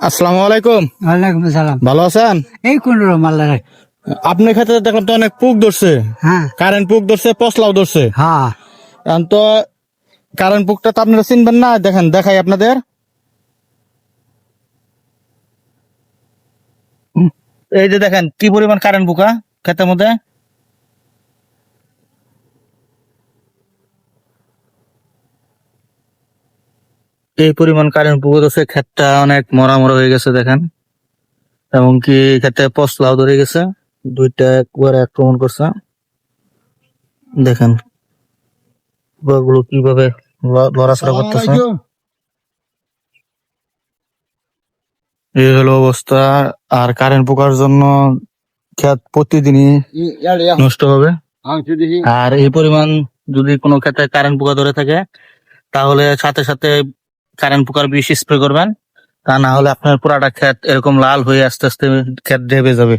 আসসালামু আলাইকুম। ওয়ালাইকুম সালাম ভালো আছেন? এই কোন রকম আল্লাহ আপনার ক্ষেত্রে দেখলাম তো অনেক পুক ধরছে। হ্যাঁ। কারেন্ট পুক ধরছে পশলাও ধরছে। হ্যাঁ। এখন তো কারেন্ট পুকটা তো আপনারা চিনবেন না। দেখেন দেখাই আপনাদের। এই যে দেখেন কি পরিমাণ কারেন্ট পোকা ক্ষেতের মধ্যে? এই পরিমাণ কারেন্ট পুকুর আছে ক্ষেতটা অনেক মরা মরা হয়ে গেছে দেখেন। এমনকি ক্ষেতে পশলাও ধরে গেছে দুইটা একবার আক্রমণ করছে। দেখেনগুলো কীভাবে লড়াচড়া করতেছে। এই হলো অবস্থা আর কারেন্ট পোকার জন্য ক্ষেত প্রতিদিনই নষ্ট হবে। আর এই পরিমাণ যদি কোনো ক্ষেত্রে কারেন্ট পোকা ধরে থাকে তাহলে সাথে সাথে কারেন্ট পোকার বিষ স্প্রে করবেন। তা না হলে আপনার পুরাটা ক্ষেত এরকম লাল হয়ে আস্তে আস্তে ক্ষেত ঢেবে যাবে।